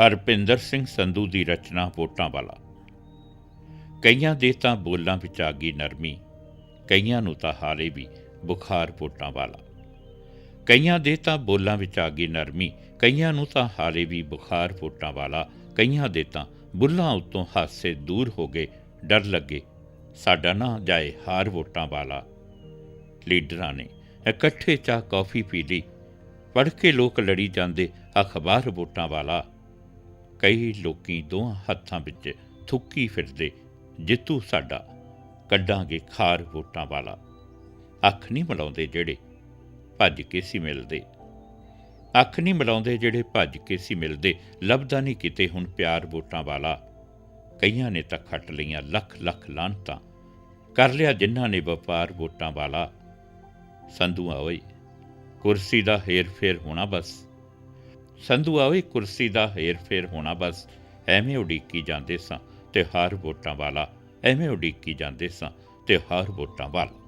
ਹਰਪਿੰਦਰ ਸਿੰਘ ਸੰਧੂ ਦੀ ਰਚਨਾ ਵੋਟਾਂ ਵਾਲਾ। ਕਈਆਂ ਦੇ ਤਾਂ ਬੋਲਾਂ ਵਿੱਚ ਆ ਗਈ ਨਰਮੀ, ਕਈਆਂ ਨੂੰ ਤਾਂ ਹਾਲੇ ਵੀ ਬੁਖਾਰ ਵੋਟਾਂ ਵਾਲਾ। ਕਈਆਂ ਦੇ ਤਾਂ ਬੋਲਾਂ ਵਿੱਚ ਆ ਗਈ ਨਰਮੀ, ਕਈਆਂ ਨੂੰ ਤਾਂ ਹਾਲੇ ਵੀ ਬੁਖਾਰ ਵੋਟਾਂ ਵਾਲਾ, ਕਈਆਂ ਦੇ ਤਾਂ ਬੁੱਲਾਂ ਉੱਤੋਂ ਹਾਸੇ ਦੂਰ ਹੋ ਗਏ, ਡਰ ਲੱਗੇ, ਸਾਡਾ ਨਾ ਜਾਏ ਹਾਰ ਵੋਟਾਂ ਵਾਲਾ। ਲੀਡਰਾਂ ਨੇ ਇਕੱਠੇ ਚਾਹ ਕੌਫੀ ਪੀ ਲਈ ਪੜ੍ਹ ਕੇ ਲੋਕ ਲੜੀ ਜਾਂਦੇ, ਅਖਬਾਰ ਵੋਟਾਂ ਵਾਲਾ। ਕਈ ਲੋਕੀ ਦੋਹਾਂ ਹੱਥਾਂ ਵਿੱਚ ਥੁੱਕੀ ਫਿਰਦੇ, ਜਿੱਤੂ ਸਾਡਾ, ਕੱਢਾਂਗੇ ਖਾਰ ਵੋਟਾਂ ਵਾਲਾ। ਅੱਖ ਨਹੀਂ ਮਿਲਾਉਂਦੇ ਜਿਹੜੇ ਭੱਜ ਕੇ ਸੀ ਮਿਲਦੇ। ਅੱਖ ਨਹੀਂ ਮਿਲਾਉਂਦੇ ਜਿਹੜੇ ਭੱਜ ਕੇ ਸੀ ਮਿਲਦੇ, ਲੱਭਦਾ ਨਹੀਂ ਕਿਤੇ ਹੁਣ ਪਿਆਰ ਵੋਟਾਂ ਵਾਲਾ। ਕਈਆਂ ਨੇ ਤਾਂ ਖੱਟ ਲਈਆਂ ਲੱਖ ਲੱਖ ਲਾਂਤਾਂ ਕਰ ਲਿਆ ਜਿਨ੍ਹਾਂ ਨੇ ਵਪਾਰ ਵੋਟਾਂ ਵਾਲਾ। ਸੰਧੂ ਓਏ, ਕੁਰਸੀ ਦਾ ਹੇਰ ਫੇਰ ਹੋਣਾ ਬਸ। ਸੰਧੂ ਆਵੇ ਕੁਰਸੀ ਦਾ ਹੇਰ ਫੇਰ ਹੋਣਾ ਬਸ। ਐਵੇਂ ਉਡੀਕੀ ਜਾਂਦੇ ਸਾਂ ਤੇ ਹਾਰ ਵੋਟਾਂ ਵਾਲਾ, ਐਵੇਂ ਉਡੀਕੀ ਜਾਂਦੇ ਸਾਂ ਤੇ ਹਾਰ ਵੋਟਾਂ ਵਾਲਾ।